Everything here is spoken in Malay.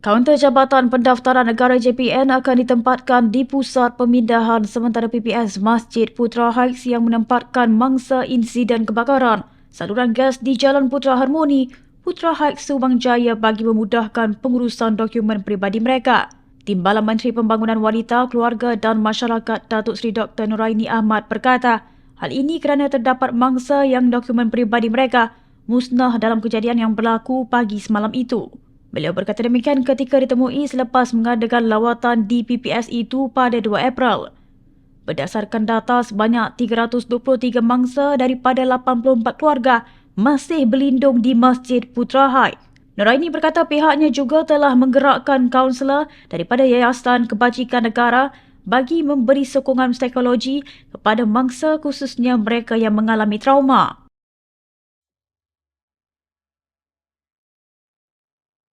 Kaunter Jabatan Pendaftaran Negara JPN akan ditempatkan di pusat pemindahan sementara PPS Masjid Putra Heights yang menempatkan mangsa insiden kebakaran saluran gas di Jalan Putra Harmoni, Putra Heights, Subang Jaya bagi memudahkan pengurusan dokumen peribadi mereka. Timbalan Menteri Pembangunan Wanita, Keluarga dan Masyarakat Datuk Seri Dr. Nuraini Ahmad berkata, hal ini kerana terdapat mangsa yang dokumen peribadi mereka musnah dalam kejadian yang berlaku pagi semalam itu. Beliau berkata demikian ketika ditemui selepas mengadakan lawatan di PPS itu pada 2 April. Berdasarkan data, sebanyak 323 mangsa daripada 84 keluarga masih berlindung di Masjid Putra Hai. Nuraini berkata pihaknya juga telah menggerakkan kaunselor daripada Yayasan Kebajikan Negara bagi memberi sokongan psikologi kepada mangsa khususnya mereka yang mengalami trauma.